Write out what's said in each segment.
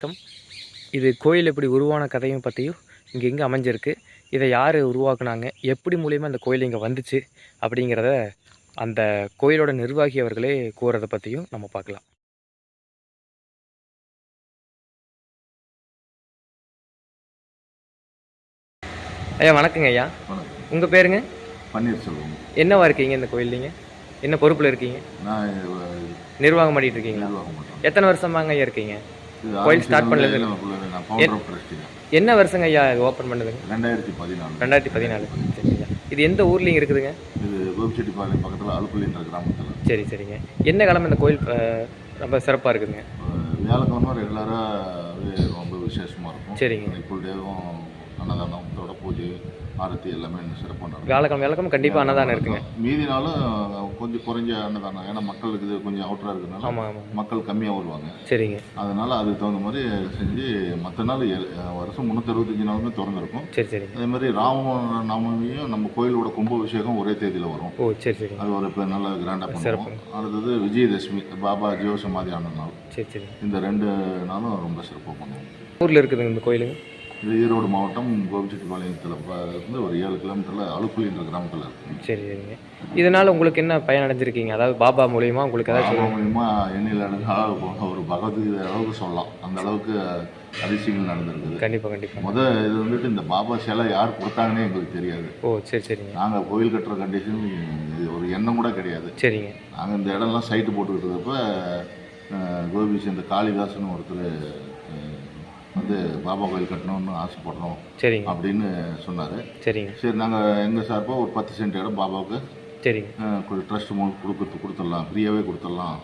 வணக்கம். இது கோயில் எப்படி உருவான கதையும் பற்றியும் இங்கே எங்கே அமைஞ்சிருக்கு. இதை யார் உருவாக்குனாங்க? எப்படி மூலியமாக அந்த கோயில் இங்கே வந்துச்சு? அப்படிங்கிறத அந்த கோயிலோட நிர்வாகி அவர்களே கூறதை பற்றியும் நம்ம பார்க்கலாம். ஐயா வணக்கங்க ஐயா. உங்கள் பேருங்க? பன்னீர்செல்வம். என்னவா இருக்கீங்க இந்த கோயில்லிங்க என்ன பொறுப்பில் இருக்கீங்க? நிர்வாகம் பண்ணிட்டு இருக்கீங்களா. எத்தனை வருஷமாங்க ஐயா இருக்கீங்க? கோயில் trustee தான். என்ன வருஷங்க ஐயா ஓப்பன் பண்ணுதுங்க? ரெண்டாயிரத்தி பதினாலு. ரெண்டாயிரத்தி பதினாலு. சரிங்க இது எந்த ஊர்லேயும் இருக்குதுங்க? இது கோபிச்செட்டிப்பாளையம் பக்கத்தில் அலுப்புலின்ற கிராமத்தில். சரி சரிங்க. என்ன காலம் இந்த கோயில் ரொம்ப சிறப்பாக இருக்குதுங்க? வியாழக்கிழமை ரெகுலராக ரொம்ப விசேஷமாக இருக்கும். சரிங்க. ஃபுல் டேவும் அன்னதானத்தோட பூஜை ஆரத்தி எல்லாமே சிறப்பாக நடக்கும். வியாழக்கிழமை வியாழக்கிழமை கண்டிப்பாக அன்னதானம் இருக்குங்க. மீதி நாளும் கொஞ்சம் குறைஞ்ச அன்னதானம். ஏன்னா மக்களுக்கு இது கொஞ்சம் அவுட்டராக இருக்கிறதுனால ஆமாம் ஆமாம் மக்கள் கம்மியாக வருவாங்க. சரிங்க. அதனால அதுக்கு தகுந்த மாதிரி செஞ்சு மற்ற நாள் வருஷம் முந்நூற்றறுபத்தஞ்சு நாளுமே திறந்துருக்கும். சரி சரிங்க அதே மாதிரி ராம நவமியும் நம்ம கோயிலோட கும்பாபிஷேகம் ஒரே தேதியில் வரும். ஓ சரி சரிங்க. அது ஒரு இப்போ நல்லா கிராண்டாக பண்ணுவோம். அடுத்தது விஜயதசமி பாபா ஜீவ சமாதி ஆன நாள் சரி. சரிங்க இந்த ரெண்டு நாளும் ரொம்ப சிறப்பாக பண்ணுவோம். ஊரில் இருக்குதுங்க இந்த கோயிலுங்க? இது ஈரோடு மாவட்டம் கோபிச்செட்டிப்பாளையத்தில் இருந்து ஒரு ஏழு கிலோமீட்டரில் அலுப்புலின்ற கிராமத்தில் இருக்குங்க சரி சரிங்க இதனால் உங்களுக்கு என்ன பயன் அடைஞ்சிருக்கீங்க அதாவது பாபா மூலியமா உங்களுக்கு பாபா மூலியமா எண்ணில் அடங்கு அளவு போக ஒரு பகவத்கீதை அளவுக்கு சொல்லலாம். அந்த அளவுக்கு அதிசயங்கள் நடந்திருக்குது கண்டிப்பாக கண்டிப்பாக முத இது வந்துட்டு இந்த பாபா சிலை யார் கொடுத்தாங்கன்னே எங்களுக்கு தெரியாது. ஓ சரி சரிங்க. நாங்கள் கோயில் கட்டுற கண்டிஷன் இது ஒரு எண்ணம் கூட கிடையாது. சரிங்க. நாங்கள் இந்த இடம்லாம் சைட்டு போட்டுக்கிட்டு இருக்கப்ப அஹ், கோபி சேர்ந்த காளிதாசன் ஒருத்தர் வந்து பாபா கோயில் கட்டணும்னு ஆசைப்படுறோம் சரிங்க. அப்படின்னு சொன்னார். சரிங்க. சரி நாங்கள் எங்கள் சார்பாக ஒரு பத்து சென்ட் இடம் பாபாவுக்கு சரிங்க. ட்ரஸ்ட் மூலம் கொடுக்கறது கொடுத்துடலாம் ஃப்ரீயாகவே கொடுத்துடலாம்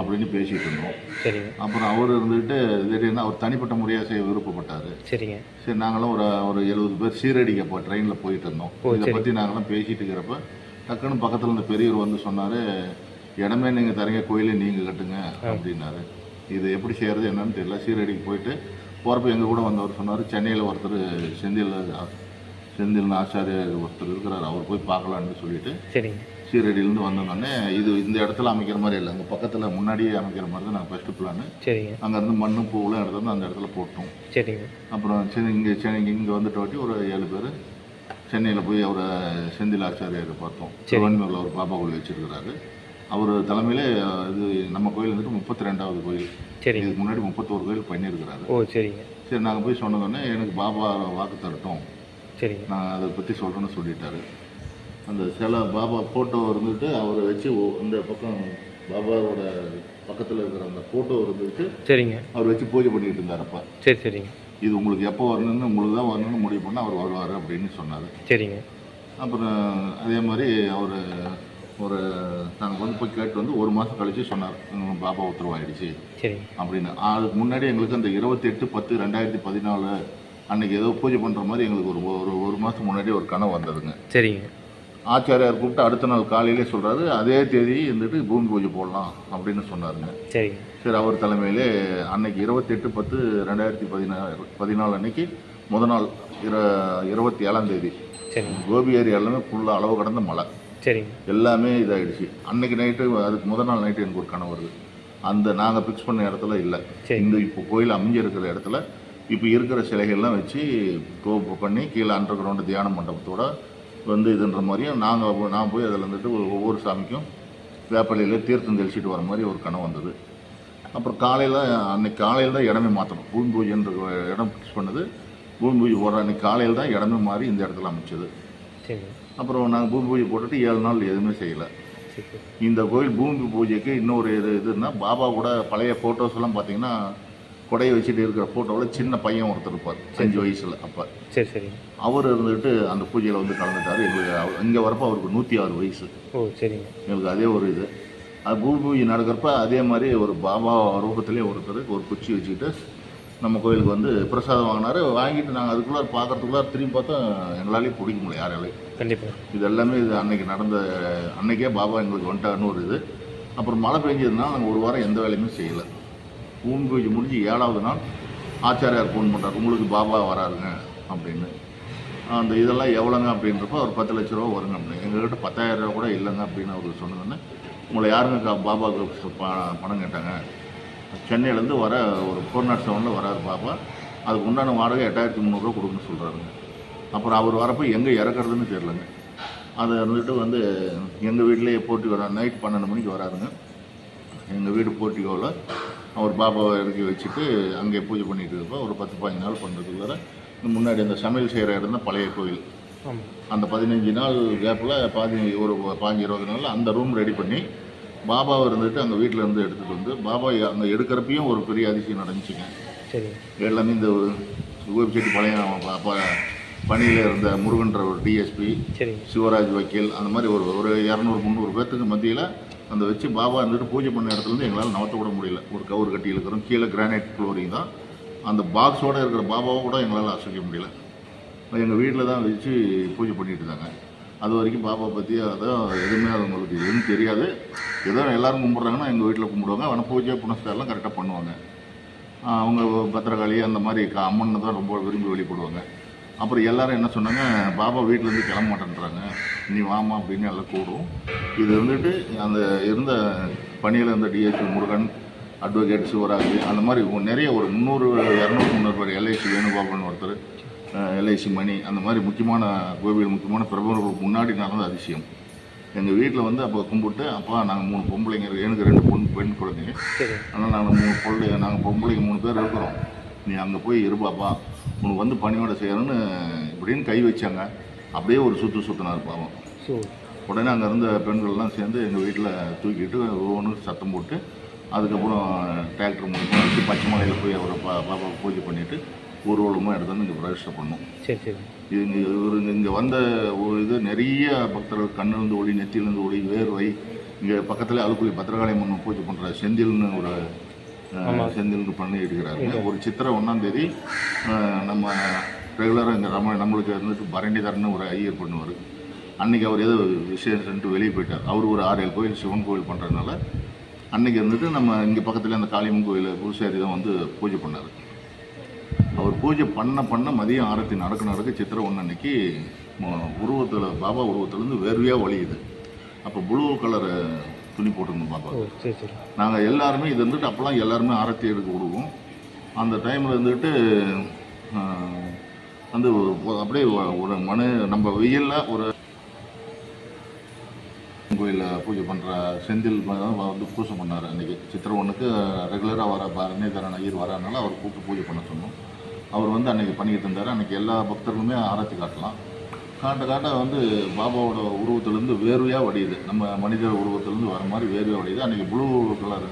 அப்படின்னு பேசிகிட்டு இருந்தோம். சரிங்க. அப்புறம் அவர் இருந்துட்டு திடீர்னு அவர் தனிப்பட்ட முறையாக செய்ய விருப்பப்பட்டார். சரிங்க. சரி நாங்களும் ஒரு ஒரு எழுபது பேர் சீரடிக்கு அப்போ ட்ரெயினில் போயிட்டு இருந்தோம். இதை சரி. பற்றி நாங்களாம் பேசிட்டு இருக்கிறப்ப டக்குன்னு பக்கத்தில் இந்த பெரியவர் வந்து சொன்னார் இடமே நீங்கள் தரீங்க கோயிலே நீங்கள் கட்டுங்க அப்படின்னாரு. இது எப்படி செய்கிறது என்னன்னு தெரியல. சீரடிக்கு போயிட்டு போகிறப்ப எங்கள் கூட வந்தவர் சொன்னார். சென்னையில் ஒருத்தர் செந்தில் செந்தில் ஆச்சாரியர் ஒருத்தர் இருக்கிறார். அவர் போய் பார்க்கலான்னு சொல்லிட்டு சரிங்க. சீரடியிலேருந்து வந்தோடனே இது இந்த இடத்துல அமைக்கிற மாதிரி இல்லை. அங்கே பக்கத்தில் முன்னாடியே அமைக்கிற மாதிரி தான் நாங்கள் ஃபஸ்ட்டு பிளான் சரிங்க. அங்கேருந்து மண்ணும் பூவெலாம் எடுத்து வந்து அந்த இடத்துல போட்டோம். சரிங்க. அப்புறம் சென்னை இங்கே சென்னை இங்கே வந்துட்டு வாட்டி ஒரு ஏழு பேர் சென்னையில் போய் அவரை செந்தில் ஆச்சாரியார் பார்த்தோம். சரி. திருவண்ணூரில் ஒரு பாபா கோயில் வச்சிருக்கிறாரு. அவர் தலைமையிலே இது நம்ம கோயில் வந்துட்டு முப்பத்தி ரெண்டாவது கோயில். சரிங்க. இதுக்கு முன்னாடி முப்பத்தோரு கோயில் பண்ணியிருக்கிறாரு. ஓ சரிங்க. சரி நாங்கள் போய் சொன்னதோடனே எனக்கு பாபா வாக்கு தரட்டும். சரிங்க. நான் அதை பற்றி சொல்கிறேன்னு சொல்லிட்டாரு. அந்த சில பாபா ஃபோட்டோ இருந்துட்டு அவரை வச்சு இந்த பக்கம் பாபாவோட பக்கத்தில் இருக்கிற அந்த ஃபோட்டோ இருந்துட்டு சரிங்க. அவர் வச்சு பூஜை பண்ணிட்டு இருந்தார் அப்போ. சரி சரிங்க. இது உங்களுக்கு எப்போ வரணும்னு உங்களுக்கு தான் வரணும்னு முடிவு பண்ணால் அவர் வருவார் அப்படின்னு சொன்னார். சரிங்க. அப்புறம் அதே மாதிரி அவர் ஒரு நாங்கள் வந்து போய் கேட்டு வந்து ஒரு மாதம் கழிச்சு சொன்னார் "உம், பாபா உத்தரவாயிடுச்சு. அப்படின்னு. அதுக்கு முன்னாடி எங்களுக்கு அந்த இருபத்தி எட்டு பத்து ரெண்டாயிரத்தி பதினாலு அன்னைக்கு ஏதோ பூஜை பண்ணுற மாதிரி எங்களுக்கு ஒரு ஒரு ஒரு மாதம் முன்னாடி ஒரு கனவு வந்ததுங்க. சரிங்க. ஆச்சாரியார் கூப்பிட்டு அடுத்த நாள் காலையிலே சொல்கிறாரு அதே தேதி இருந்துட்டு பூமி பூஜை போடலாம் அப்படின்னு சொன்னாருங்க. சரிங்க. சரி அவர் தலைமையிலே அன்னைக்கு இருபத்தெட்டு பத்து ரெண்டாயிரத்தி பதினாறு பதினாலு அன்னைக்கு முத நாள் இர இருபத்தி ஏழாம் தேதி. கோபி ஏரியா எல்லாமே ஃபுல்லாக அளவு கடந்த மழை. சரிங்க. எல்லாமே இதாகிடுச்சு அன்னைக்கு நைட்டு அதுக்கு முத நாள் நைட்டு எனக்கு ஒரு கனவு வருது. அந்த நாங்கள் ஃபிக்ஸ் பண்ண இடத்துல இல்லை. இந்த இப்போ கோயில் அமைஞ்சிருக்கிற இடத்துல இப்போ இருக்கிற சிலைகள்லாம் வச்சு கோப்பு பண்ணி கீழே அண்டர் கிரவுண்டு தியான மண்டபத்தோட வந்து இதுன்ற மாதிரியும் நாங்கள் நான் போய் அதில் இருந்துட்டு ஒவ்வொரு சாமிக்கும் வேப்பலையில் தீர்த்தம் தெளிச்சிட்டு வர மாதிரி ஒரு கனவு வந்தது. அப்புறம் காலையில் அன்னைக்கு காலையில் தான் இடமே மாற்றணும் பூமி பூஜைன்ற இடம் ஃபிக்ஸ் பண்ணது. பூமி பூஜை போடுற அன்னைக்கு காலையில் தான் இடமே மாறி இந்த இடத்துல அமைச்சது. அப்புறம் நாங்கள் பூமி பூஜை போட்டுட்டு ஏழு நாள் எதுவுமே செய்யலை. சரி. சரி இந்த கோயில் பூமி பூஜைக்கு இன்னொரு இது இதுன்னா பாபா கூட பழைய ஃபோட்டோஸ் எல்லாம் பார்த்தீங்கன்னா கொடையை வச்சுட்டு இருக்கிற ஃபோட்டோவில் சின்ன பையன் ஒருத்தர் இருப்பார் அஞ்சு வயசில் அப்போ. சரி சரிங்க அவர் இருந்துட்டு அந்த பூஜையில் வந்து கலந்துட்டார். எங்களுக்கு இங்கே வரப்போ அவருக்கு நூற்றி ஆறு வயசு. ஓ சரிங்க. எங்களுக்கு அதே ஒரு இது. அது பூமி பூஜை நடக்கிறப்ப அதே மாதிரி ஒரு பாபா ரூபத்திலே ஒருத்தர் ஒரு குச்சி வச்சுக்கிட்டு நம்ம கோயிலுக்கு வந்து பிரசாதம் வாங்கினாரு. வாங்கிட்டு நாங்கள் அதுக்குள்ளே பார்க்கறதுக்குள்ளே திரும்பி பார்த்தா எங்களாலேயே பிடிக்க முடியல யாராலையும். கண்டிப்பாக இது எல்லாமே இது அன்னைக்கு நடந்த அன்னைக்கே பாபா எங்களுக்கு வந்துட்டாருன்னு ஒரு இது. அப்புறம் மழை பெஞ்சதுனால நாங்கள் ஒரு வாரம் எந்த வேலையுமே செய்யலை. பூமி பூஜை முடிஞ்சு ஏழாவது நாள் ஆச்சாரியார் ஃபோன் பண்ணுறாரு உங்களுக்கு பாபா வராருங்க அப்படின்னு. அந்த இதெல்லாம் எவ்வளோங்க அப்படின்றப்போ ஒரு பத்து லட்ச ரூபா வருங்க அப்படின்னு. எங்ககிட்ட பத்தாயிரம் ரூபா கூட இல்லைங்க அப்படின்னு அவர் சொன்னதுன்னு. உங்களை யாருங்க பாபாவுக்கு பணம் கேட்டாங்க? சென்னையிலேருந்து வர ஒரு ஃபோர் நாட் செவனில் வராரு பாப்பா. அதுக்கு உண்டான வாடகை எட்டாயிரத்தி முந்நூறுரூவா கொடுக்குன்னு சொல்கிறாருங்க அப்புறம் அவர் வரப்போ எங்கே இறக்குறதுன்னு தெரிலங்க அதை வந்துட்டு வந்து எங்கள் வீட்டிலேயே போட்டி வர நைட் பன்னெண்டு மணிக்கு வராருங்க. எங்கள் வீடு போர்ட்டிகோவில் அவர் பாபாவை இறக்கி வச்சுட்டு அங்கே பூஜை பண்ணிட்டு இருப்போம் ஒரு பத்து பதினஞ்சு நாள் பண்ணுறதுக்குள்ளார முன்னாடி அந்த சமையல் செய்கிற இடம் தான் பழைய கோயில். அந்த பதினஞ்சு நாள் கேப்பில் பாதி ஒரு பாஞ்சு இருபது நாளில் அந்த ரூம் ரெடி பண்ணி பாபாவை இருந்துட்டு அங்கே வீட்டில் இருந்து எடுத்துகிட்டு வந்து பாபா அங்கே எடுக்கிறப்பையும் ஒரு பெரிய அதிசயம் நடந்துச்சுங்க. சரி. எல்லாமே இந்த கோபிச்செட்டி பழைய ப- ப- பணியில் இருந்த முருகன்ற ஒரு டிஎஸ்பி சிவராஜ் வக்கீல் அந்த மாதிரி ஒரு ஒரு இரநூறு முந்நூறு பேர்த்துக்கு மத்தியில் அந்த வச்சு பாபா இருந்துட்டு பூஜை பண்ண இடத்துலேருந்து எங்களால் நவத்த விட முடியல. ஒரு கவர் கட்டி இருக்கிறோம் கீழே கிரானைட் ஃப்ளோரிங் தான். அந்த பாக்ஸோடு இருக்கிற பாபாவை கூட எங்களால் அசைக்க முடியல. எங்கள் வீட்டில் தான் வச்சு பூஜை பண்ணிட்டு இருந்தாங்க. அது வரைக்கும் பாபா பற்றி அதான் எதுவுமே அவங்களுக்கு எதுவும் தெரியாது. ஏதோ எல்லோரும் கும்பிட்றாங்கன்னா எங்கள் வீட்டில் கும்பிடுவாங்க. ஆனால் பூஜை புனஸ்காரெலாம் கரெக்டாக பண்ணுவாங்க. அவங்க பத்திரகாளி அந்த மாதிரி க- அம்மனை தான் ரொம்ப விரும்பி வெளிப்படுவாங்க. அப்புறம் எல்லாரும் என்ன சொன்னாங்க பாபா வீட்டிலேருந்து கிளம்ப மாட்டேன்றாங்க. நீ வாமா அப்படின்னு எல்லாம் கூடும். இது வந்துட்டு அந்த இருந்த பணியில் இருந்த டிஎஸ்பி முருகன் அட்வொகேட் சிவராஜ் அந்த மாதிரி நிறைய ஒரு முந்நூறு இரநூறு முந்நூறு பேர் எல்ஐசி வேணுகோபால்னு ஒருத்தர் எல்ஐசி மணி அந்த மாதிரி முக்கியமான கோவில் முக்கியமான பிரபலங்களுக்கு முன்னாடி நடந்த அதிசயம். எங்கள் வீட்டில் வந்து அப்போ கும்பிட்டு அப்பா நாங்கள் மூணு பொம்பளைங்க எனக்கு ரெண்டு பொண்ணு பெண் குழந்தைங்க. ஆனால் நாங்கள் மூணு பொண்ணு நாங்கள் பொம்பளைங்க மூணு பேர் இருக்கிறோம். நீ அங்கே போய் இருப்பாப்பா உனக்கு வந்து பணியோட செய்யணும்னு இப்படின்னு கை வச்சாங்க. அப்படியே ஒரு சுற்று சுற்றினார் பாவம். உடனே அங்கே இருந்த பெண்கள்லாம் சேர்ந்து எங்கள் வீட்டில் தூக்கிட்டு ஒவ்வொன்றும் சத்தம் போட்டு அதுக்கப்புறம் டிராக்டர் வச்சு பச்சை மலையில் போய் அவரை பா பாப்பாவுக்கு பூஜை பண்ணிவிட்டு ஊர்வலமாக எடுத்து வந்து இங்கே பிரதிஷ்டை பண்ணோம். சரி சரி. இது இங்கே இவர் இங்கே வந்த ஒரு இது நிறைய பக்தர்கள் கண்ணிலிருந்து ஒளி நெத்தியிலிருந்து ஒளி வேர்வை இங்கே பக்கத்தில் அலுக்குழி பத்திரகாளி மன்னன் பூஜை பண்ணுற செந்தில்னு ஒரு செந்தில்னு பண்ணி இருக்கிறாருங்க ஒரு சித்திரை ஒன்றாம் தேதி அஹ், நம்ம ரெகுலராக இங்கே நம்ம நம்மளுக்கு இருந்துட்டு பரண்டிதரன்னு ஒரு ஐயர் பண்ணுவார். அன்னைக்கு அவர் ஏதோ விசேஷன்ட்டு வெளியே போயிட்டார். அவர் ஒரு ஆறு ஏழு கோயில் சிவன் கோயில் பண்ணுறதுனால அன்னைக்கு இருந்துட்டு நம்ம இங்கே பக்கத்தில் அந்த காளியம்மன் கோயில் பூசாரி தான் வந்து பூஜை பண்ணார். அவர் பூஜை பண்ண பண்ண மதியம் ஆரத்தி நடக்க நடக்க சித்திரை ஒன்று அன்னைக்கு உருவத்தில் பாபா உருவத்துலேருந்து வேர்வையாக வழியுது. அப்போ ப்ளூ கலர் துணி போட்டிருந்தோம் பாபா. ஓ சரி சரி. நாங்கள் எல்லாருமே இது வந்துட்டு அப்போல்லாம் எல்லாருமே ஆரத்தி எடுக்க விடுவோம் அந்த டைமில் இருந்துட்டு வந்து அப்படியே ஒரு மனு நம்ம வெயிலில் ஒரு கோயிலில் பூஜை பண்ணுற செந்தில் வந்து பூஜை பண்ணார் அன்றைக்கி சித்திரை ஒன்றுக்கு ரெகுலராக வர பரணிதரன் ஐயர் வரனால அவர் கூப்பிட்டு பூஜை பண்ண சொன்னோம். அவர் வந்து அன்றைக்கி பண்ணிக்கிட்டு இருந்தார். அன்றைக்கி எல்லா பக்தர்களுமே ஆராய்ச்சி காட்டலாம். காட்ட காட்ட வந்து பாபாவோட உருவத்திலேருந்து வேர்வையாக வடியுது. நம்ம மனிதர் உருவத்திலேருந்து வர மாதிரி வேர்வையாக வடியுது. அன்றைக்கி ப்ளூ கலர்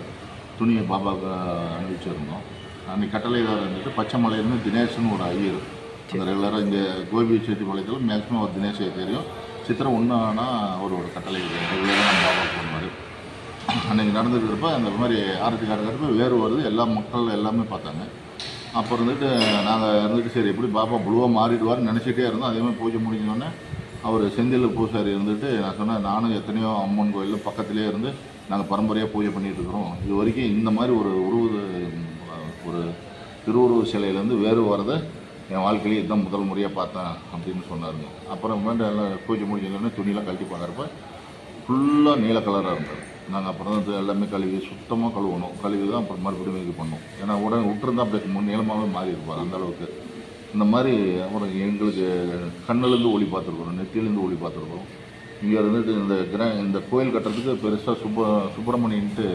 துணியை பாபாவுக்கு அணிவிச்சிருந்தோம் அன்றைக்கி கட்டளைதாரர் இருந்துட்டு பச்சை மலையிலேருந்து தினேஷ்னு ஒரு ஐயர் அந்த ரெகுலராக இங்கே கோபி செட்டிப்பாளையத்தில் மேக்ஸிமம் அவர் தினேஷை தெரியும். சித்திரை ஒன்றுனா அவரோட கட்டளை ரெகுலராக நம்ம பாபா பண்ணுவார் அன்றைக்கி நடந்துருக்கிறப்ப அந்த மாதிரி ஆரத்தி காட்டுறப்ப வேறு வருது. எல்லா மக்கள் எல்லாமே பார்த்தாங்க. அப்போ இருந்துட்டு நாங்கள் இருந்துட்டு சரி எப்படி பாப்பா புழுவாக மாறிடுவார்னு நினச்சிட்டே இருந்தோம். அதேமாதிரி பூஜை முடிஞ்சோடனே அவர் செந்தில் பூசாரி இருந்துட்டு நான் சொன்னேன் நானும் எத்தனையோ அம்மன் கோயிலில் பக்கத்துலேயே இருந்து நாங்கள் பரம்பரையாக பூஜை பண்ணிட்டு இருக்கிறோம். இது வரைக்கும் இந்த மாதிரி ஒரு உருவது ஒரு திருவுருவ சிலையிலேருந்து வேறு வரதை என் வாழ்க்கையிலே இதுதான் முதல் முறையாக பார்த்தேன் அப்படின்னு சொன்னாருங்க. அப்புறம் மேட்டு எல்லாம் பூஜை முடிஞ்சோடனே துணியெல்லாம் கழட்டி பார்க்குறப்ப ஃபுல்லாக நீல கலராக இருந்தது. நாங்கள் அப்புறம் தான் எல்லாமே கழுவி சுத்தமாக கழுவணும். கழுவி தான் அப்புறம் மறுபடியும் இது பண்ணோம் ஏன்னா உடனே விட்டுருந்தா அப்படியே முன் நீளமாகவே மாறி இருப்பார் அந்த அளவுக்கு. இந்த மாதிரி அப்புறம் எங்களுக்கு கண்ணிலேருந்து ஒளி பார்த்துருக்குறோம் நெத்தியிலேருந்து ஒளி பார்த்துருக்குறோம். இங்கே இருந்துட்டு இந்த கிரா இந்த கோயில் கட்டுறதுக்கு பெருசாக சுப்ப சுப்பிரமணியன்ட்டு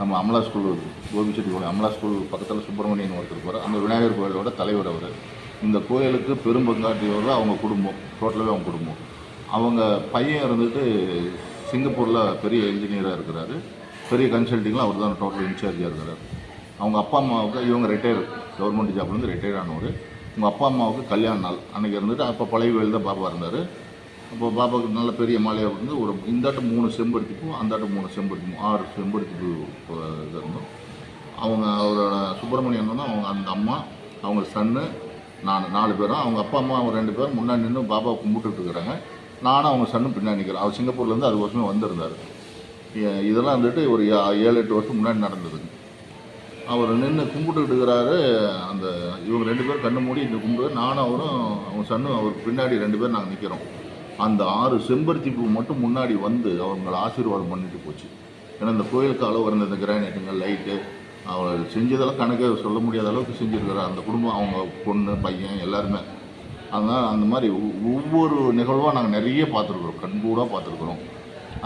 நம்ம அமலா ஸ்கூல் கோபிச்செட்டி கோயில் அமலா ஸ்கூல் பக்கத்தில் சுப்பிரமணியன் ஒருத்தர் இருப்பார். அந்த விநாயகர் கோயிலோட தலைவர் அவர். இந்த கோயிலுக்கு பெரும் பங்காற்றியவர் அவங்க குடும்பம் டோட்டலாகவே அவங்க குடும்பம். அவங்க பையன் இருந்துட்டு சிங்கப்பூரில் பெரிய இன்ஜினியராக இருக்கிறாரு. பெரிய கன்சல்ட்டிங்கில் அவர் தான் டோட்டல் இன்சார்ஜாக இருக்கிறார் அவங்க அப்பா அம்மாவுக்கு இவங்க ரிட்டையர் கவர்மெண்ட் ஜாப்லேருந்து ரிட்டையர் ஆனவர். உங்கள் அப்பா அம்மாவுக்கு கல்யாண நாள். அன்றைக்கி இருந்துட்டு அப்போ பழைய வேலை தான் பாபா இருந்தார். அப்போ பாபாவுக்கு நல்ல பெரிய மாலையாக இருந்து ஒரு இந்தாட்டம் மூணு செம்பருத்தி பூ அந்தாட்டம் மூணு செம்பருத்தி பூ ஆறு செம்பருத்தி பூ இது இருந்தோம் அவங்க அவரோட சுப்பிரமணியம் தான் அவங்க அந்த அம்மா அவங்க சன்னு நான் நாலு பேரும். அவங்க அப்பா அம்மா அவங்க ரெண்டு பேரும் முன்னாடி நின்று பாபாவை கும்பிட்டுட்டு இருக்கிறாங்க. நானும் அவங்க சன்னும் பின்னாடி நிற்கிறேன் அவர் சிங்கப்பூர்லேருந்து அது வருஷமே வந்திருந்தார். இதெல்லாம் வந்துட்டு ஒரு ஏழு எட்டு வருஷம் முன்னாடி நடந்ததுங்க அவர் நின்று கும்பிட்டுக்கிட்டு இருக்கிறாரு. அந்த இவங்க ரெண்டு பேரும் கண்ணு மூடி இந்த கும்பிடு நானும் அவரும் அவங்க சன்னும் அவர் பின்னாடி ரெண்டு பேரும் நாங்கள் நிற்கிறோம் அந்த ஆறு செம்பருத்தி பூ மட்டும் முன்னாடி வந்து அவங்களை ஆசீர்வாதம் பண்ணிட்டு போச்சு. ஏன்னா இந்த கோயிலுக்கு அளவு இருந்த இந்த கிரானைட்டுங்க லைட்டு அவர் செஞ்சதெல்லாம் கணக்கே சொல்ல முடியாத அளவுக்கு செஞ்சுருக்காரு அந்த குடும்பம் அவங்க பொண்ணு பையன் எல்லாருமே. அதனால் அந்த மாதிரி ஒவ்வொரு நிகழ்வாக நாங்கள் நிறைய பார்த்துருக்குறோம். கண்கூடாக பார்த்துருக்குறோம்.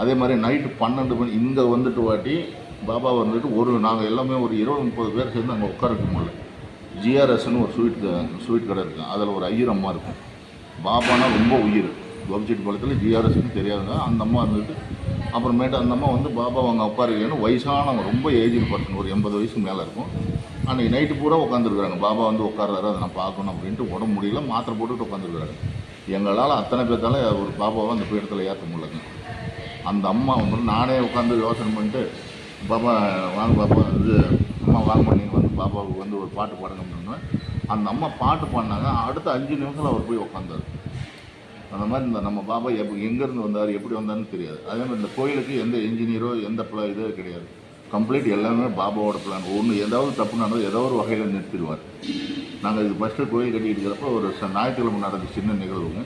அதே மாதிரி நைட்டு பன்னெண்டு மணி இங்கே வந்துட்டு வாட்டி பாபா வந்துட்டு ஒரு நாங்கள் எல்லாமே ஒரு இருபது முப்பது பேர் சேர்ந்து அங்கே உட்காரக்க முடியல ஜிஆர்எஸ்னு ஒரு ஸ்வீட் ஸ்வீட் கடை இருக்குது அதில் ஒரு ஐயர் அம்மா இருக்கும். பாபானா ரொம்ப உயிர். கோபிச்செட்டிப்பாளையத்தில் ஜிஆர்எஸ்னு தெரியாதுங்க அந்த அம்மா இருந்துட்டு அப்புறமேட்டு அந்த அம்மா வந்து பாபா அவங்க உட்காருக்கேன்னு வயசானவங்க ரொம்ப ஏஜ்டு பர்சன் ஒரு எண்பது வயசுக்கு மேலே இருக்கும். அன்றைக்கி நைட்டு பூரா உட்காந்துருக்குறாங்க பாபா வந்து உட்கார்றாரு அதை நான் பார்க்கணும் அப்படின்ட்டு உடம்பு முடியல மாத்திரை போட்டுட்டு உட்காந்துருக்குறாங்க எங்களால் அத்தனை பேர்த்தால ஒரு பாபாவை அந்த பீடத்தில் ஏற்ற முடியலங்க அந்த அம்மா வந்து நானே உட்காந்து யோசனை பண்ணிட்டு பாபா வாங்க பாப்பா இது அம்மா வாங்க நீங்கள் வந்து பாபாவுக்கு வந்து ஒரு பாட்டு பாடுங்க அப்படின்னா. அந்த அம்மா பாட்டு பாடினாங்க. அடுத்த அஞ்சு நிமிஷத்தில் அவர் போய் உட்காந்தாரு அந்த மாதிரி இந்த நம்ம பாபா எப்போ எங்கேருந்து வந்தார் எப்படி வந்தாருன்னு தெரியாது. அதே மாதிரி இந்த கோயிலுக்கு எந்த இன்ஜினியரோ எந்த பிள இதோ கிடையாது. கம்ப்ளீட் எல்லாமே பாபாவோட பிளான் ஒன்று ஏதாவது தப்பு நடந்தது ஏதோ ஒரு வகையில் நிறுத்திடுவார். நாங்கள் இது ஃபஸ்ட்டு கோயில் கட்டிட்டு இருக்கிறப்ப ஒரு ச- ஞாயிற்றுக்கிழமை நடந்த சின்ன நிகழ்வுங்க.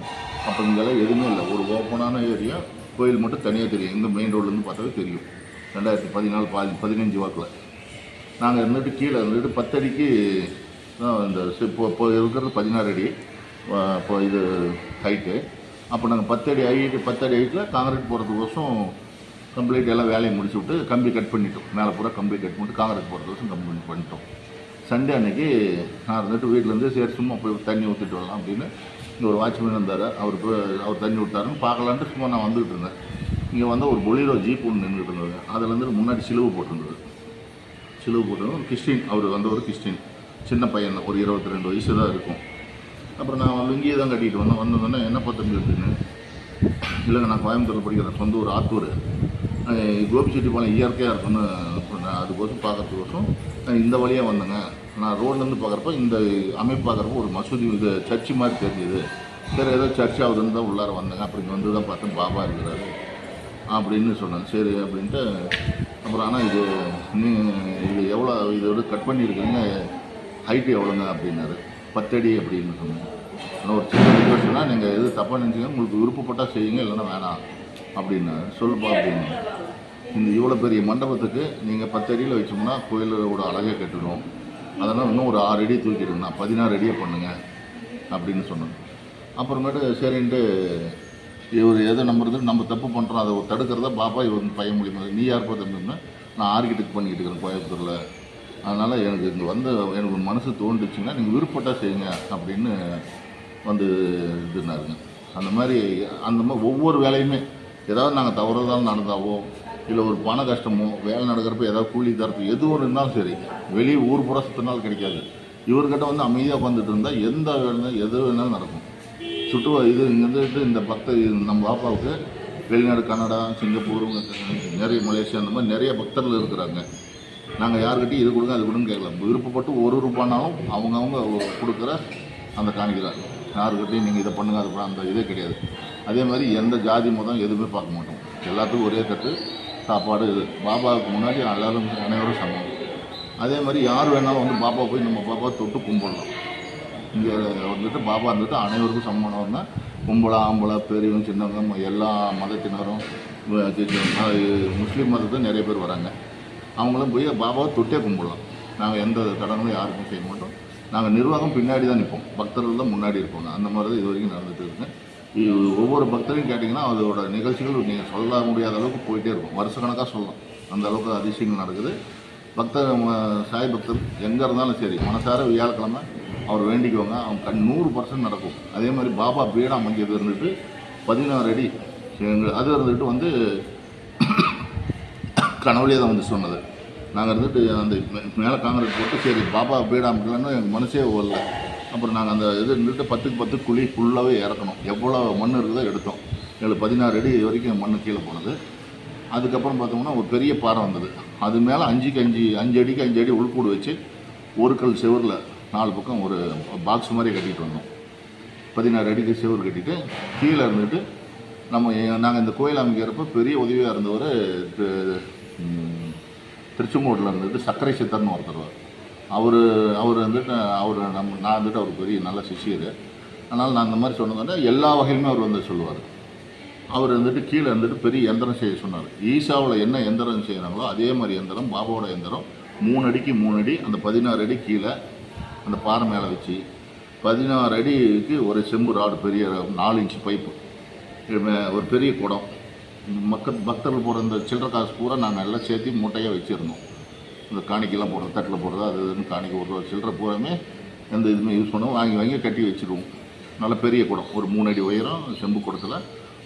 அப்போ இங்கெல்லாம் எதுவுமே இல்லை. ஒரு ஓப்பனான ஏரியா கோயில் மட்டும் தனியாக தெரியும். எங்கள் மெயின் ரோட்லேருந்து பார்த்தாவே தெரியும். ரெண்டாயிரத்தி பதினாலு பாதி பதினஞ்சு வாக்கில். நாங்கள் இருந்துட்டு கீழே இருந்துட்டு பத்தடிக்கு தான் இந்த இப்போ இப்போ இருக்கிறது பதினாறு அடி. இப்போ இது ஹைட்டு அப்போ நாங்கள் பத்தடி ஹைட்டு பத்தடி ஹைட்டில் காங்கிரீட் போகிறதுக்கோசம் கம்ப்ளீட் எல்லாம் வேலையை முடிச்சு விட்டு கம்பி கட் பண்ணிட்டோம். மேலே பூரா கம்பி கட் பண்ணிட்டு காங்கிரீட் வருஷம் கம்பி பண்ணிட்டோம். சண்டே அன்னைக்கு நான் இருந்துட்டு வீட்டிலேருந்து சரி சும்மா போய் தண்ணி ஊற்றிட்டு வரலாம் அப்படின்னு இங்கே ஒரு வாட்ச்மேன் வந்தார். அவர் போய் அவர் தண்ணி விட்டாருன்னு பார்க்கலான்ட்டு சும்மா நான் வந்துகிட்டு இருந்தேன். இங்கே வந்து ஒரு பொலிரோ ஜீப் ஒன்று நின்றுட்டு இருந்தது. அதில் முன்னாடி சிலுவை போட்டிருந்தது. சிலுவை போட்டிருந்தோம் ஒரு கிறிஸ்டின் அவர் வந்து ஒரு கிறிஸ்டின் சின்ன பையன் தான், ஒரு இருபத்தி ரெண்டு வயசு தான் இருக்கும். அப்புறம் நான் லுங்கியை தான் கட்டிட்டு வந்தேன். வந்தோன்னே என்ன பார்த்தம்பி அப்படின்னு? இல்லைங்க நான் கோயம்புத்தூரில் படிக்கிறேன். சொந்த ஒரு ஆத்தூர். கோபிச்செட்டி கோபிச்செட்டிப்பாளையம் இயற்கையாக இருக்குன்னு சொன்னேன் அதுக்கோசம் பார்க்கறதுக்கோசம் நான் இந்த வழியாக வந்தேங்க. நான் ரோட்லேருந்து பார்க்குறப்ப இந்த அமைப்பு பார்க்குறப்ப ஒரு மசூதி இது சர்ச்சு மாதிரி தெரிஞ்சுது. சரி ஏதோ சர்ச் ஆகுதுன்னு தான் உள்ளார வந்தேங்க. அப்படி வந்து தான் பார்த்தேன். பாபா இருக்கிறாரு. அப்படின்னு சொன்னேன். சரி அப்படின்ட்டு அப்புறம் ஆனால் இது நீ இது எவ்வளோ இதோட கட் பண்ணியிருக்கீங்க ஹைட்டு எவ்வளோங்க? அப்படின்னாரு. பத்தடி அப்படின்னு சொன்னேன் ஆனால் ஒரு சின்ன ரிக்வஸ்ட்னா நீங்கள் எது தப்பாக நினச்சிங்க உங்களுக்கு விருப்பப்பட்டால் செய்யுங்க இல்லைன்னா வேணாம். அப்படின்னா சொல்லுப்பா அப்படின்னு. இந்த இவ்வளோ பெரிய மண்டபத்துக்கு நீங்கள் பத்து அடியில் வச்சோம்னா கோயிலோட அழகை கட்டிடும் அதெல்லாம் இன்னும் ஒரு ஆறு அடி தூக்கிடுங்கண்ணா பதினாறு அடியை பண்ணுங்க அப்படின்னு சொன்னேன் அப்புறமேட்டு சரின்ட்டு இவர் எதை நம்புறது நம்ம தப்பு பண்ணுறோம் அதை தடுக்கிறதா பாப்பா இவர் பையன் மூலியமா. நீ யார் பார்த்தோம்னா நான் ஆர்கிடெக்ட் பண்ணிக்கிட்டு இருக்கிறேன் கோயம்புத்தூரில். அதனால் எனக்கு இங்கே வந்து எனக்கு மனசு தோண்டுச்சுன்னா நீங்கள் விருப்பட்டா செய்யுங்க அப்படின்னு வந்து இதுனாருங்க அந்த மாதிரி அந்த மாதிரி ஒவ்வொரு வேலையுமே ஏதாவது நாங்கள் தவறுதான் நடந்தாவோ இல்லை ஒரு பண கஷ்டமோ வேலை நடக்கிறப்ப ஏதாவது கூலி தரப்பு எது ஒன்று இருந்தாலும் சரி வெளியே ஊர் புற சுற்றினாலும் கிடைக்காது. இவர்கிட்ட வந்து அமைதியாக உட்காந்துட்டு இருந்தால் எந்த வேணும் எது வேணாலும் நடக்கும். சுற்று இது இங்கேருந்து இந்த பக்த நம்ம பாப்பாவுக்கு வெளிநாடு கனடா சிங்கப்பூர் நிறைய மலேசியா அந்த மாதிரி நிறைய பக்தர்கள் இருக்கிறாங்க. நாங்கள் யாருக்கிட்டையும் இது கொடுங்க அது கொடுங்க கேட்கலாம் விருப்பப்பட்டு ஒரு ரூபானாலும் அவங்கவுங்க கொடுக்குற அந்த காணிக்கிறாங்க யாருக்கிட்டையும் நீங்கள் இதை பண்ணுங்க அது அந்த இதே கிடையாது. அதே மாதிரி எந்த ஜாதி மதம் எதுவுமே பார்க்க மாட்டோம். எல்லாத்துக்கும் ஒரே தட்டு சாப்பாடு இது. பாபாவுக்கு முன்னாடி எல்லாரும் அனைவரும் சமம். அதே மாதிரி யார் வேணாலும் வந்து பாபா போய் நம்ம பாபா தொட்டு கும்பிடலாம். இங்கே வந்துட்டு பாபா இருந்துட்டு அனைவருக்கும் சமமானவர்னா கும்பலா ஆம்பளை பெரியவங்க சின்னவங்க எல்லா மதத்தினரும் முஸ்லீம் மதத்தை நிறைய பேர் வராங்க. அவங்களும் போய் பாபாவை தொட்டே கும்பிடலாம். நாங்கள் எந்த கடனும் யாருக்கும் செய்ய மாட்டோம். நாங்கள் நிர்வாகம் பின்னாடி தான் நிற்போம் பக்தர்கள் தான் முன்னாடி இருப்போம் அந்த மாதிரி தான் இது வரைக்கும் நடந்துகிட்டு இருக்குங்க ஒவ்வொரு பக்தரையும் கேட்டிங்கன்னா அதோட நிகழ்ச்சிகள் நீங்கள் சொல்ல முடியாத அளவுக்கு போயிட்டே இருக்கும். வருஷக்கணக்காக சொல்லலாம். அந்த அளவுக்கு அதிசயங்கள் நடக்குது. பக்தர் சாய் பக்தர் எங்கே இருந்தாலும் சரி மனசார வியாழக்கிழமை அவர் வேண்டிக்குவாங்க. அவங்க கண் நூறு பர்சன்ட் நடக்கும். அதே மாதிரி பாபா பீடா மஞ்சள் இருந்துட்டு பதினாறு அடி அது இருந்துட்டு வந்து கனவுலேயே தான் வந்து சொன்னது. நாங்கள் இருந்துட்டு அந்த மே- மேலே காங்கிரஸ் போட்டு சரி பாபா பீடா அமைக்கலன்னு எங்கள் மனசே வரல அப்புறம் நாங்கள் அந்த இது நிறுத்த பத்துக்கு பத்து குழி ஃபுல்லாகவே இறக்கணும். எவ்வளோ மண் இருக்குதோ எடுத்தோம். எங்களுக்கு பதினாறு அடி வரைக்கும் மண் கீழே போனது. அதுக்கப்புறம் பார்த்தோம்னா ஒரு பெரிய பாறை வந்தது. அது மேலே அஞ்சுக்கு அஞ்சு அஞ்சு அடிக்கு அஞ்சு அடி உள்கூடு வச்சு ஒரு கல் செவரில் நாலு பக்கம் ஒரு பாக்ஸ் மாதிரி கட்டிகிட்டு வந்தோம். பதினாறு அடிக்கு செவுரு கட்டிட்டு கீழே இருந்துட்டு நம்ம நாங்கள் இந்த கோயில் அமைக்கிறப்ப பெரிய உதவியாக இருந்தவர் திருச்செங்கோட்டில் இருந்துட்டு சர்க்கரை சித்தர்னு ஒருத்தர் அவர் அவர் வந்துட்டு அவர் நம்ம நான் வந்துட்டு அவர் பெரிய நல்ல சிஷியர். அதனால் நான் அந்த மாதிரி சொன்னதுன்னா எல்லா வகையிலுமே அவர் வந்து சொல்லுவார். அவர் வந்துட்டு கீழே இருந்துட்டு பெரிய எந்திரம் செய்ய சொன்னார். ஈஷாவில் என்ன எந்திரம் செய்கிறாங்களோ அதே மாதிரி எந்திரம் பாபாவோட எந்திரம். மூணு அடிக்கு மூணு அடி அந்த பதினாறு அடி கீழே அந்த பாறை மேலே வச்சு பதினாறு அடிக்கு ஒரு செம்பு ராடு பெரிய நாலு இன்ச்சு பைப்பு. ஒரு பெரிய குடம். மக்கள் பக்தர்கள் போகிற இந்த சில்லற காசு பூரா நாங்கள் எல்லாம் சேர்த்து மூட்டையாக வச்சுருந்தோம். இந்த காணிக்கெல்லாம் போடுறது தட்டில் போடுறது அது இதுன்னு காணிக்க ஒரு சில்லற பூராமே எந்த இதுவுமே யூஸ் பண்ணுவோம் வாங்கி வாங்கி கட்டி வச்சுருவோம் நல்ல பெரிய குடம் ஒரு மூணு அடி உயரம் செம்பு குடத்தில்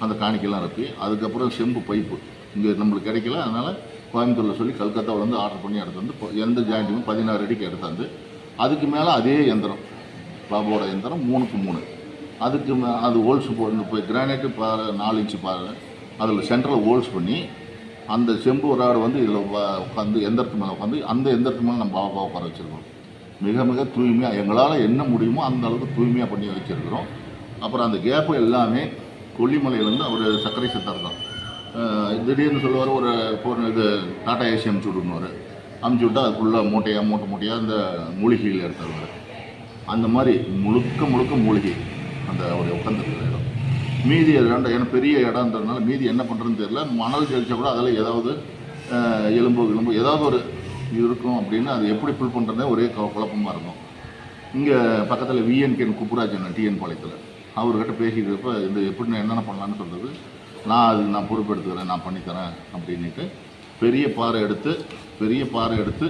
அந்த காணிக்கெல்லாம் இருப்பி அதுக்கப்புறம் செம்பு பைப்பு. இங்கே நம்மளுக்கு கிடைக்கல அதனால் கோயம்புத்தூரில் சொல்லி கல்கத்தாவில் வந்து ஆர்டர் பண்ணி எடுத்து வந்து இப்போ எந்த ஜாயிண்ட்டுமே பதினாறு அடிக்கு எடுத்தாந்து அதுக்கு மேலே அதே எந்திரம். பாபோட எந்திரம் மூணுக்கு மூணு. அதுக்கு மே அது ஹோல்ஸ் போட்டு இப்போ கிரானைட்டு பாறை நாலு இன்ச்சு பாறை அதில் சென்டரில் ஹோல்ஸ் பண்ணி அந்த செம்பு ராடு வந்து இதில் உட்காந்து எந்திரத்து மேலே உட்காந்து அந்த எந்திரத்து மேலே நம்ம பாபா உட்கார வச்சுருக்கோம். மிக மிக தூய்மையாக எங்களால் என்ன முடியுமோ அந்த அளவுக்கு தூய்மையாக பண்ணி வச்சுருக்கிறோம். அப்புறம் அந்த கேப்பு எல்லாமே கொல்லிமலையிலேருந்து அவர் சர்க்கரை சித்தர் தான். திடீர்னு சொல்லுவார் ஒரு போன இது டாடா ஏசி அமுச்சு விடுனுவார் அமுச்சு விட்டா அதுக்குள்ளே மூட்டையாக மூட்டை மூட்டையாக அந்த மூலிகைகள் எடுத்துருவார் அந்த மாதிரி முழுக்க முழுக்க மூலிகை அந்த அவர் உட்காந்துருக்கிற இடம் மீதி ரெண்டு ஏன்னா பெரிய இடம்ன்றதுனால மீதி என்ன பண்ணுறதுன்னு தெரியல. மணல் தெளிச்சா கூட அதில் ஏதாவது எலும்பு எலும்பு ஏதாவது ஒரு இருக்கும் அப்படின்னு அது எப்படி ஃபில் பண்ணுறதே ஒரே குழப்பமாக குழப்பமா இருக்கும். இங்கே பக்கத்தில் விஎன்கேன் குப்புராஜன் டிஎன் பாளையத்தில். அவர்கிட்ட பேசிக்கிறப்ப இந்த எப்படி நான் என்னென்ன பண்ணலான்னு சொல்கிறது நான் அது நான் பொறுப்பெடுத்துக்கிறேன் நான் பண்ணித்தரேன் அப்படின்ட்டு பெரிய பாறை எடுத்து பெரிய பாறை எடுத்து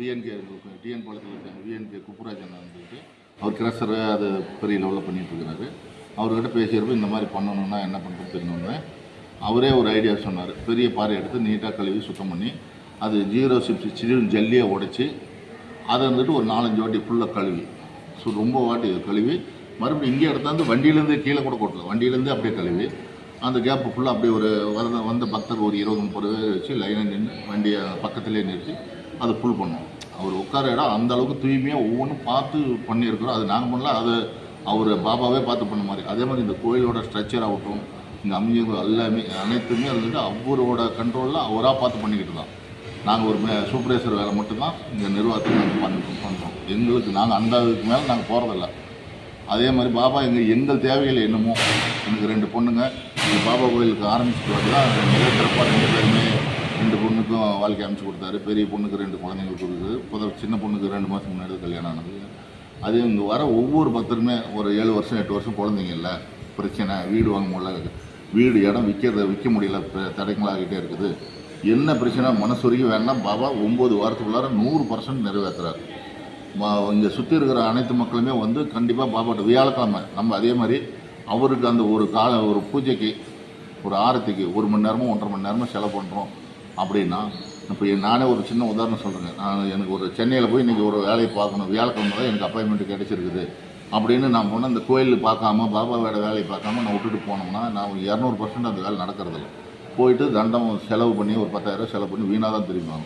விஎன்கே டிஎன் பாளையத்தில் விஎன்கே குப்புராஜன் வந்துட்டு அவர் கிரஷர் அது பெரிய லெவலில் பண்ணிகிட்ருக்கிறாரு அவர்கிட்ட பேசியிருப்ப இந்த மாதிரி பண்ணணும்னா என்ன பண்ணுறது தெரியணுன்னு அவரே ஒரு ஐடியா சொன்னார். பெரிய பாறை எடுத்து நீட்டாக கழுவி சுத்தம் பண்ணி அது ஜீரோ சிப்ஸ் சிறு ஜல்லியாக உடைச்சி அதை வந்துட்டு ஒரு நாலஞ்சு வாட்டி ஃபுல்லாக கழுவி. ஸோ ரொம்ப வாட்டி கழுவி. மறுபடியும் இங்கே எடுத்தாந்து வண்டியிலேருந்து கீழே கூட கொட்டலாம் வண்டியிலேருந்து அப்படியே கழுவி. அந்த கேப்பு ஃபுல்லாக அப்படியே ஒரு வந்த வந்த பக்தர் ஒரு இருபது முப்பது பேர் வச்சு லைனாக நின்று வண்டியை பக்கத்துலேயே நிறுத்தி அதை ஃபுல் பண்ணுவோம் அவர் உட்கார இடம் அந்த அளவுக்கு தூய்மையாக ஒவ்வொன்றும் பார்த்து பண்ணியிருக்கிறோம். அது நாங்கள் பண்ணல அது அவர் பாபாவே பார்த்து பண்ண மாதிரி. அதே மாதிரி இந்த கோயிலோட ஸ்ட்ரக்சர் ஆகட்டும் இங்கே அமைஞ்சது எல்லாமே அனைத்துமே வந்துட்டு அவரோட கண்ட்ரோலில் அவராக பார்த்து பண்ணிக்கிட்டு தான். நாங்கள் ஒரு மே சூப்பர்வைசர் வேலை மட்டும்தான் இந்த நிர்வாகத்தை நாங்கள் பண்ண பண்ணுறோம் எங்களுக்கு நாங்கள் அந்த இதுக்கு மேலே நாங்கள் போகிறதில்ல அதே மாதிரி பாபா எங்கள் எங்கள் தேவைகள் என்னமோ எனக்கு ரெண்டு பொண்ணுங்க இந்த பாபா கோயிலுக்கு ஆரம்பிச்சுட்டு வந்து தான் சிறப்பாக ரெண்டு பேருமே ரெண்டு பொண்ணுக்கும் வாழ்க்கை அமைச்சு கொடுத்தாரு. பெரிய பொண்ணுக்கு ரெண்டு குழந்தைங்களுக்கு இருக்குது புத சின்ன பொண்ணுக்கு ரெண்டு மாதம் முன்னாடி கல்யாணம் ஆனது. அது இங்கே வர ஒவ்வொரு பத்தருமே ஒரு ஏழு வருஷம் எட்டு வருஷம் குழந்தைங்க இல்லை. பிரச்சனை. வீடு வாங்க முடியல. வீடு இடம் விற்கிறத விற்க முடியல. தடைங்களாகிட்டே இருக்குது. என்ன பிரச்சனை? மனசுருகி வேண்டாம். பாபா ஒம்பது வாரத்துக்குள்ளார நூறு பர்சன்ட் நிறைவேற்றுறாரு இங்கே சுற்றி இருக்கிற அனைத்து மக்களுமே வந்து கண்டிப்பாக பாபாட்ட வியாழக்கிழமை நம்ம அதே மாதிரி அவருக்கு அந்த ஒரு கால ஒரு பூஜைக்கு ஒரு ஆரத்திக்கு ஒரு மணி நேரமோ ஒன்றரை மணி நேரமோ செலவு பண்ணுறோம் அப்படின்னா இப்போ நானே ஒரு சின்ன உதாரணம் சொல்கிறேங்க நான் எனக்கு ஒரு சென்னையில் போய் இன்றைக்கி ஒரு வேலையை பார்க்கணும். வியாழக்கிழமை தான் எனக்கு அப்பாயின்மெண்ட் கிடைச்சிருக்குது. அப்படின்னு நான் போனால் அந்த கோயில் பார்க்காம பாபா வேட வேலையை பார்க்காம நான் விட்டுட்டு போனோம்னா நான் இரநூறு பர்சன்ட் அந்த வேலை நடக்கிறதில்ல. போயிட்டு தண்டம் செலவு பண்ணி ஒரு பத்தாயிரம் செலவு பண்ணி வீணாக தான் திரும்பி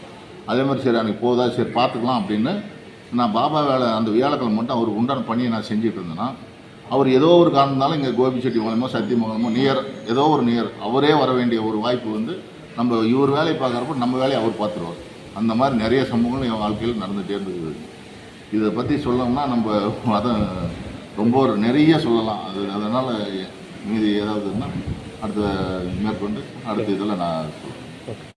அதே மாதிரி சரி அன்றைக்கி போதா சரி பார்த்துக்கலாம் அப்படின்னு நான் பாபா வேலை அந்த வியாழக்கிழமை மட்டும் அவருக்கு உண்டான பணியை நான் செஞ்சுட்டு இருந்தேன்னா அவர் ஏதோ ஒரு காரணம்னால இங்கே கோபிச்செட்டி மூலமோ சக்தி மூலமோ நியர் ஏதோ ஒரு நியர் அவரே வர வேண்டிய ஒரு வாய்ப்பு வந்து நம்ம இவர் வேலையை பார்க்குறப்ப நம்ம வேலையை அவர் பார்த்துருவார். அந்த மாதிரி நிறைய சம்பவங்கள் என் வாழ்க்கையில் நடந்துகிட்டே இருந்தது. இதை பற்றி சொல்லணும்னா நம்ம அதை ரொம்ப ஒரு நிறைய சொல்லலாம். அது அதனால் மீதி ஏதாவதுன்னா அடுத்த மேற்கொண்டு அடுத்த இதில் நான் சொல்றேன். ஓகே.